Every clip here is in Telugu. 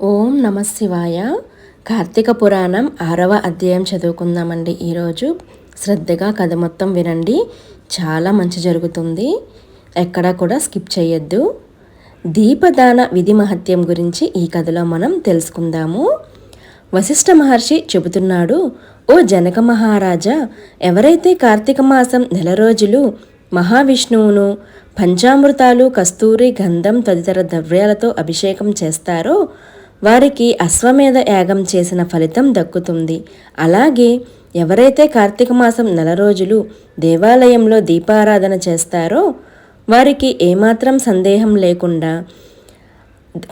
ఓం నమ శివాయ. కార్తీక పురాణం ఆరవ అధ్యాయం చదువుకుందామండి ఈరోజు. శ్రద్ధగా కథ మొత్తం వినండి. చాలా మంచి జరుగుతుంది. ఎక్కడా కూడా స్కిప్ చేయొద్దు. దీపదాన విధి మహత్యం గురించి ఈ కథలో మనం తెలుసుకుందాము. వశిష్ఠ మహర్షి చెబుతున్నాడు ఓ జనక మహారాజా ఎవరైతే కార్తీక మాసం నెల రోజులు మహావిష్ణువును పంచామృతాలు కస్తూరి గంధం తదితర ద్రవ్యాలతో అభిషేకం చేస్తారో వారికి అశ్వమేధ యాగం చేసిన ఫలితం దక్కుతుంది. అలాగే ఎవరైతే కార్తీక మాసం నెల రోజులు దేవాలయంలో దీపారాధన చేస్తారో వారికి ఏమాత్రం సందేహం లేకుండా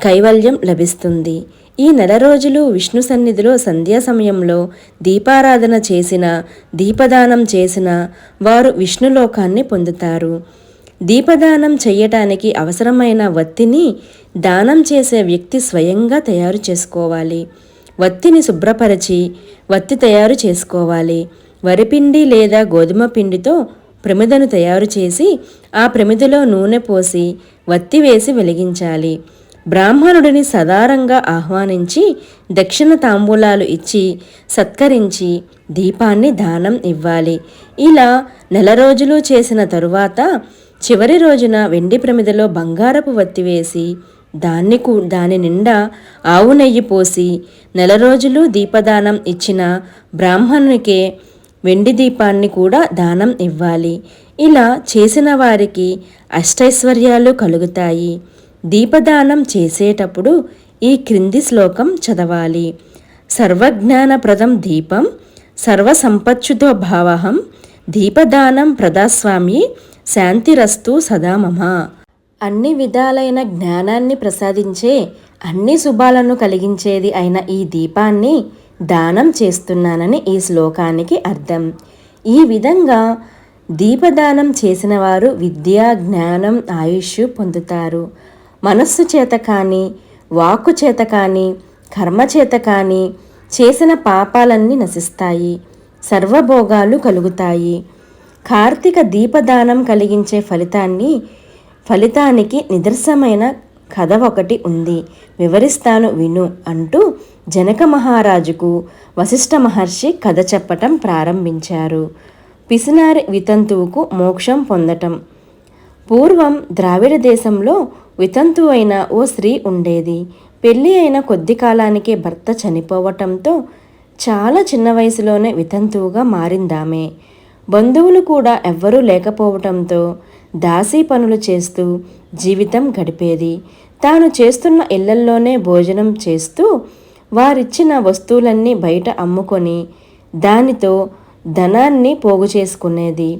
కైవల్యం లభిస్తుంది. ఈ నెల రోజులు విష్ణు సన్నిధిలో సంధ్యా సమయంలో దీపారాధన చేసిన దీపదానం చేసిన వారు విష్ణులోకాన్ని పొందుతారు. దీపదానం చేయటానికి అవసరమైన వత్తిని దానం చేసే వ్యక్తి స్వయంగా తయారు చేసుకోవాలి. వత్తిని శుభ్రపరచి వత్తి తయారు చేసుకోవాలి. వరిపిండి లేదా గోధుమ పిండితో ప్రమిదను తయారు చేసి ఆ ప్రమిదలో నూనె పోసి వత్తి వేసి వెలిగించాలి. బ్రాహ్మణుడిని సదారంగా ఆహ్వానించి దక్షిణ తాంబూలాలు ఇచ్చి సత్కరించి దీపాన్ని దానం ఇవ్వాలి. ఇలా నెల రోజులు చేసిన తరువాత చివరి రోజున వెండి ప్రమిదలో బంగారపు వత్తి వేసి దాన్ని దాని నిండా ఆవు నెయ్యి పోసి నెల రోజులు దీపదానం ఇచ్చిన బ్రాహ్మణునికే వెండి దీపాన్ని కూడా దానం ఇవ్వాలి. ఇలా చేసిన వారికి అష్టైశ్వర్యాలు కలుగుతాయి. దీపదానం చేసేటప్పుడు ఈ క్రింది శ్లోకం చదవాలి. సర్వజ్ఞానప్రదం దీపం సర్వసంపచ్యుతో భావహం దీపదానం ప్రదాస్వామి శాంతిరస్తు సదామమ అన్ని విధాలైన జ్ఞానాన్ని ప్రసాదించే అన్ని శుభాలను కలిగించేది అయిన ఈ దీపాన్ని దానం చేస్తున్నానని ఈ శ్లోకానికి అర్థం. ఈ విధంగా దీపదానం చేసిన వారు విద్య జ్ఞానం ఆయుష్ పొందుతారు. మనస్సు చేత కానీ వాక్కు చేత కానీ కర్మ చేత కానీ చేసిన పాపాలన్నీ నశిస్తాయి సర్వభోగాలు కలుగుతాయి. కార్తీక దీపదానం కలిగించే ఫలితాన్ని ఫలితానికి నిదర్శమైన కథ ఒకటి ఉంది. వివరిస్తాను విను అంటూ జనక మహారాజుకు వశిష్ఠ మహర్షి కథ చెప్పటం ప్రారంభించారు. పిసినారి వితంతువుకు మోక్షం పొందటం. పూర్వం ద్రావిడ దేశంలో వితంతు అయిన ఓ స్త్రీ ఉండేది. పెళ్ళి అయిన కొద్ది కాలానికే భర్త చనిపోవటంతో చాలా చిన్న వయసులోనే వితంతువుగా మారిందామే. బంధువులు కూడా ఎవ్వరూ లేకపోవటంతో దాసీ పనులు చేస్తూ జీవితం గడిపేది. తాను చేస్తున్న ఇళ్ళల్లోనే భోజనం చేస్తూ వారిచ్చిన వస్తువులన్నీ బయట అమ్ముకొని దానితో ధనాన్ని పోగు చేసుకునేది.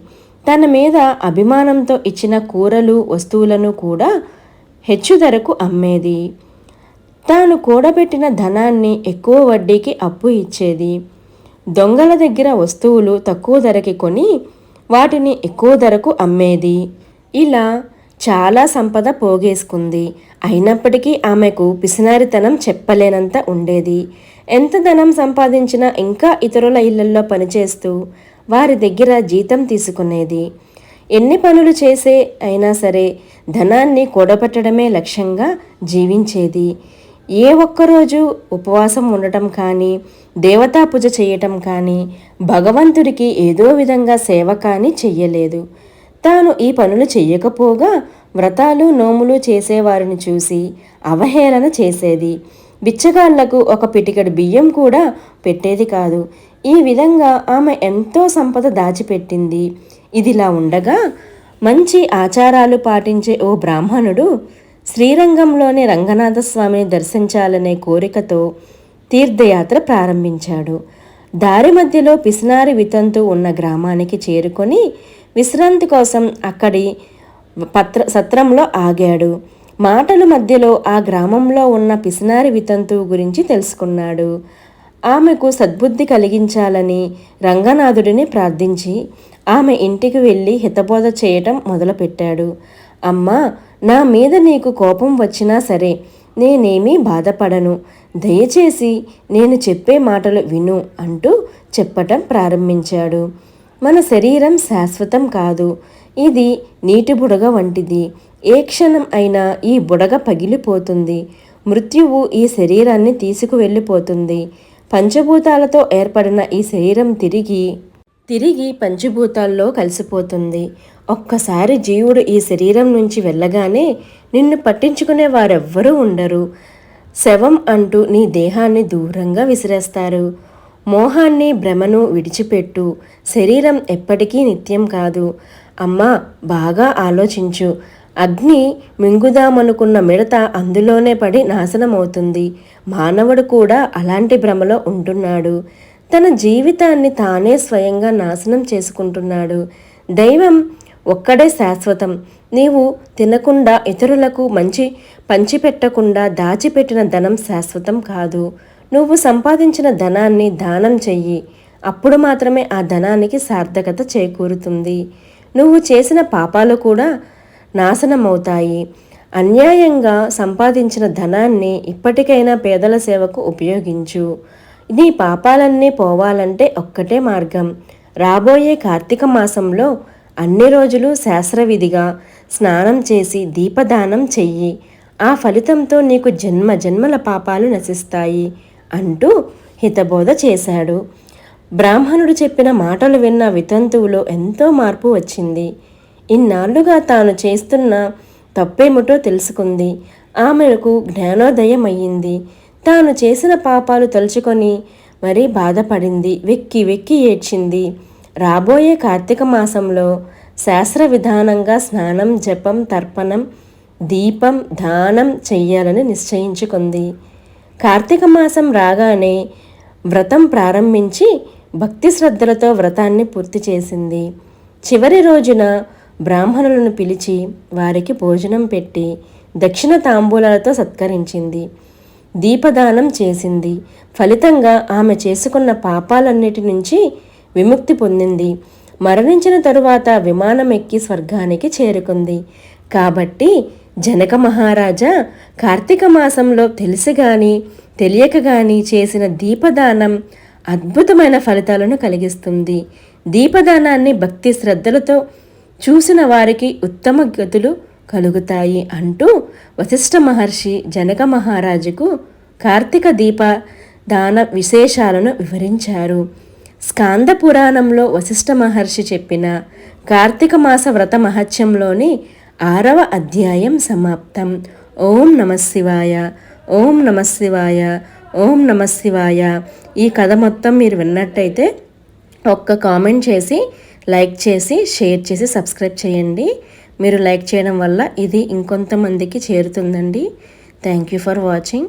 తన మీద అభిమానంతో ఇచ్చిన కూరలు వస్తువులను కూడా హెచ్చు ధరకు అమ్మేది. తాను కూడబెట్టిన ధనాన్ని ఎక్కువ వడ్డీకి అప్పు ఇచ్చేది. దొంగల దగ్గర వస్తువులు తక్కువ ధరకి కొని వాటిని ఎక్కువ ధరకు అమ్మేది. ఇలా చాలా సంపద పోగేసుకుంది. అయినప్పటికీ ఆమెకు పిసినారితనం చెప్పలేనంత ఉండేది. ఎంత ధనం సంపాదించినా ఇంకా ఇతరుల ఇళ్ళల్లో పనిచేస్తూ వారి దగ్గర జీతం తీసుకునేది. ఎన్ని పనులు చేసే అయినా సరే ధనాన్ని కూడబెట్టడమే లక్ష్యంగా జీవించేది. ఏ ఒక్కరోజు ఉపవాసం ఉండటం కానీ దేవతా పూజ చేయటం కానీ భగవంతుడికి ఏదో విధంగా సేవ కానీ చెయ్యలేదు. తాను ఈ పనులు చెయ్యకపోగా వ్రతాలు నోములు చేసేవారిని చూసి అవహేళన చేసేది. బిచ్చగాళ్ళకు ఒక పిటికడు బియ్యం కూడా పెట్టేది కాదు. ఈ విధంగా ఆమె ఎంతో సంపద దాచిపెట్టింది. ఇదిలా ఉండగా మంచి ఆచారాలు పాటించే ఓ బ్రాహ్మణుడు శ్రీరంగంలోని రంగనాథస్వామిని దర్శించాలనే కోరికతో తీర్థయాత్ర ప్రారంభించాడు. దారి మధ్యలో పిసినారి వితంతు ఉన్న గ్రామానికి చేరుకొని విశ్రాంతి కోసం అక్కడి పత్ర సత్రంలో ఆగాడు. మాటల మధ్యలో ఆ గ్రామంలో ఉన్న పిసినారి వితంతువు గురించి తెలుసుకున్నాడు. ఆమెకు సద్బుద్ధి కలిగించాలని రంగనాథుడిని ప్రార్థించి ఆమె ఇంటికి వెళ్ళి హితబోధ చేయటం మొదలుపెట్టాడు. అమ్మా నా మీద నీకు కోపం వచ్చినా సరే నేనేమీ బాధపడను. దయచేసి నేను చెప్పే మాటలు విను అంటూ చెప్పటం ప్రారంభించాడు. మన శరీరం శాశ్వతం కాదు. ఇది నీటి బుడగ వంటిది. ఏ క్షణం అయినా ఈ బుడగ పగిలిపోతుంది. మృత్యువు ఈ శరీరాన్ని తీసుకువెళ్ళిపోతుంది. పంచభూతాలతో ఏర్పడిన ఈ శరీరం తిరిగి తిరిగి పంచభూతాల్లో కలిసిపోతుంది. ఒక్కసారి జీవుడు ఈ శరీరం నుంచి వెళ్ళగానే నిన్ను పట్టించుకునే వారెవ్వరూ ఉండరు. శవం అంటూ నీ దేహాన్ని దూరంగా విసిరేస్తారు. మోహాన్ని భ్రమను విడిచిపెట్టు. శరీరం ఎప్పటికీ నిత్యం కాదు. అమ్మా బాగా ఆలోచించు. అగ్ని మింగుదామనుకున్న మిడత అందులోనే పడి నాశనమవుతుంది. మానవుడు కూడా అలాంటి భ్రమలో ఉంటున్నాడు. తన జీవితాన్ని తానే స్వయంగా నాశనం చేసుకుంటున్నాడు. దైవం ఒక్కడే శాశ్వతం. నీవు తినకుండా ఇతరులకు మంచి పంచిపెట్టకుండా దాచిపెట్టిన ధనం శాశ్వతం కాదు. నువ్వు సంపాదించిన ధనాన్ని దానం చెయ్యి. అప్పుడు మాత్రమే ఆ ధనానికి సార్థకత చేకూరుతుంది. నువ్వు చేసిన పాపాలు కూడా నాశనమవుతాయి. అన్యాయంగా సంపాదించిన ధనాన్ని ఇప్పటికైనా పేదల సేవకు ఉపయోగించు. నీ పాపాలన్నీ పోవాలంటే ఒక్కటే మార్గం. రాబోయే కార్తీక మాసంలో అన్ని రోజులు శాస్త్రవిధిగా స్నానం చేసి దీపదానం చెయ్యి. ఆ ఫలితంతో నీకు జన్మ జన్మల పాపాలు నశిస్తాయి అంటూ హితబోధ చేశాడు. బ్రాహ్మణుడు చెప్పిన మాటలు విన్న వితంతువులో ఎంతో మార్పు వచ్చింది. ఇన్నాళ్ళుగా తాను చేస్తున్న తప్పేమిటో తెలుసుకుంది. ఆమెకు జ్ఞానోదయం అయ్యింది తాను చేసిన పాపాలు తలుచుకొని మరీ బాధపడింది. వెక్కి వెక్కి ఏడ్చింది. రాబోయే కార్తీక మాసంలో శాస్త్ర విధానంగా స్నానం జపం తర్పణం దీపం దానం చెయ్యాలని నిశ్చయించుకుంది. కార్తీక మాసం రాగానే వ్రతం ప్రారంభించి భక్తి శ్రద్ధలతో వ్రతాన్ని పూర్తి చేసింది. చివరి రోజున బ్రాహ్మణులను పిలిచి వారికి భోజనం పెట్టి దక్షిణ తాంబూలాలతో సత్కరించింది. దీపదానం చేసింది. ఫలితంగా ఆమె చేసుకున్న పాపాలన్నిటి నుంచి విముక్తి పొందింది. మరణించిన తరువాత విమానం ఎక్కి స్వర్గానికి చేరుకుంది. కాబట్టి జనక మహారాజా కార్తీక మాసంలో తెలిసి గాని తెలియక గాని చేసిన దీపదానం అద్భుతమైన ఫలితాలను కలిగిస్తుంది. దీపదానాన్ని భక్తి శ్రద్ధలతో చూసిన వారికి ఉత్తమ గతులు కలుగుతాయి అంటూ వశిష్ఠ మహర్షి జనక మహారాజుకు కార్తీక దీప దాన విశేషాలను వివరించారు. స్కాంద పురాణంలో వశిష్ఠ మహర్షి చెప్పిన కార్తీక మాస వ్రత మహత్యంలోని ఆరవ అధ్యాయం సమాప్తం. ఓం నమశివాయ ఓం నమశివాయ ఓం నమశివాయ ఈ కథ మొత్తం మీరు విన్నట్టయితే ఒక్క కామెంట్ చేసి లైక్ చేసి షేర్ చేసి సబ్స్క్రైబ్ చేయండి. మీరు లైక్ చేయడం వల్ల ఇది ఇంకొంతమందికి చేరుతుందండి. Thank you for watching.